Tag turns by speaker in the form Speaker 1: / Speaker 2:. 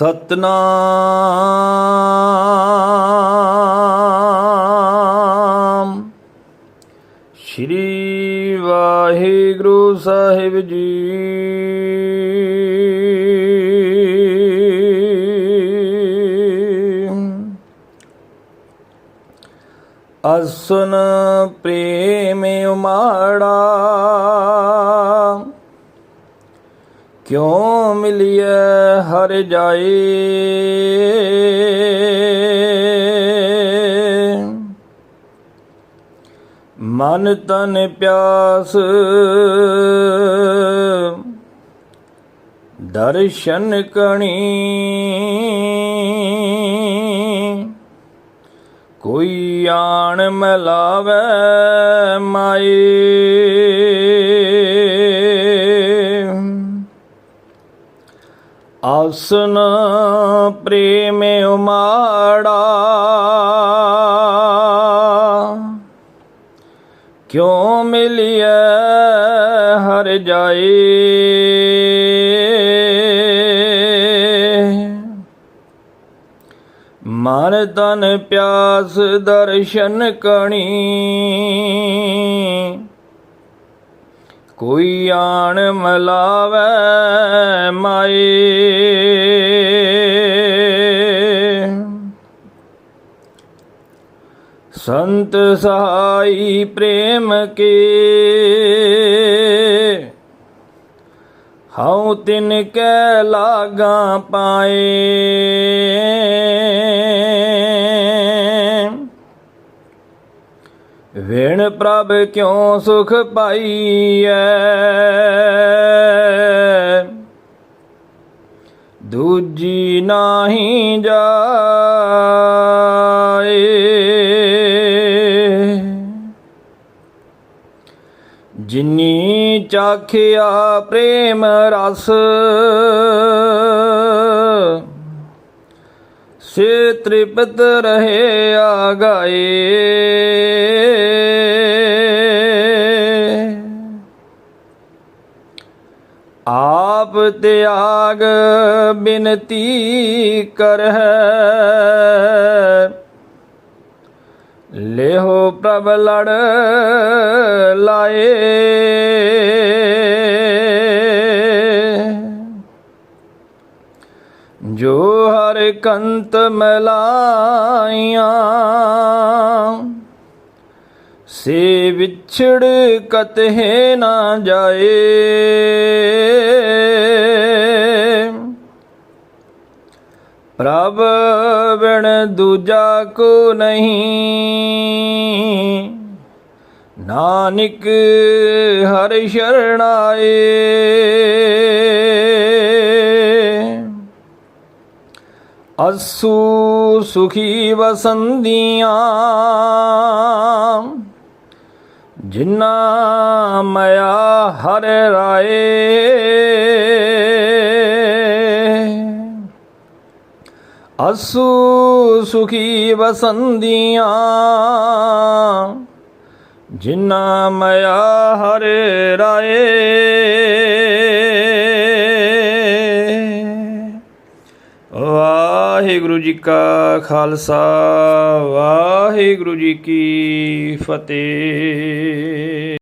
Speaker 1: ਸਤਨਾਮ। ਸ਼੍ਰੀ ਵਾਹਿਗੁਰੂ ਸਾਹਿਬ ਜੀ। ਅਸਨ ਪ੍ਰੇਮ ਉਮਾੜਾ। ਕਿਉ ਮਿਲਿਐ ਹਰ ਜਾਏ? ਮਨ ਤਨ ਪਿਆਸ ਦਰਸ਼ਨ ਕਣੀ। ਕੋਈ ਆਣ ਮਲਾਵੇ ਮਾਏ। ਆਸਨ ਪ੍ਰੇਮ ਉਮਾੜਾ। ਕਿਉ ਮਿਲਿਐ ਹਰ ਜਾਏ? ਮਨ ਤਨ ਪਿਆਸ ਦਰਸ਼ਨ ਕਣੀ। ਕੋਈ ਆਣ ਮਲਾਵੇ ਮਾਏ। ਸੰਤ ਸਹਾਈ ਪ੍ਰੇਮ ਕੇ ਹਉ ਤਿਨ ਕੈ ਲਾਗਾ ਪਾਏ ਵਿਣ ਪ੍ਰਭ ਕਿਉ ਸੁਖ ਪਾਈਐ ਦੂਜੀ ਨਾਹੀ ਜਾਏ ਜਿਨੀ ਚਾਖਿਆ ਪ੍ਰੇਮ ਰਸ ਸੇ ਤ੍ਰਿਪਤ ਰਹੇ ਆ ਆਗਾਏ। ਆਪ ਤਿਆਗ ਬਿਨਤੀ ਕਰਹਿ ਲੇਹੋ ਪ੍ਰਭ ਲੜ ਲਾਏ। ਜੋ ਹਰ ਕੰਤ ਮਲਾਈਆਂ ਸੇ ਵਿਛੜ ਕਤਹਿ ਨਾ ਜਾਏ। ਪ੍ਰਭ ਬਿਨ ਦੂਜਾ ਕੋ ਨਹੀਂ। ਨਾਨਕ ਹਰਿ ਸ਼ਰਣਾਏ ਅਸੂ ਸੁਖੀ ਵਸੰਦੀਆਂ। ਜਿਨਾ ਮਇਆ ਹਰ ਰਾਏ। ਅਸੂ ਸੁਖੀ ਵਸੰਦੀਆਂ ਜਿਨਾ ਮਇਆ ਹਰ ਰਾਏ। ਵਾਹਿਗੁਰੂ ਜੀ ਕਾ ਖਾਲਸਾ, ਵਾਹਿਗੁਰੂ ਜੀ ਕੀ ਫਤਿਹ।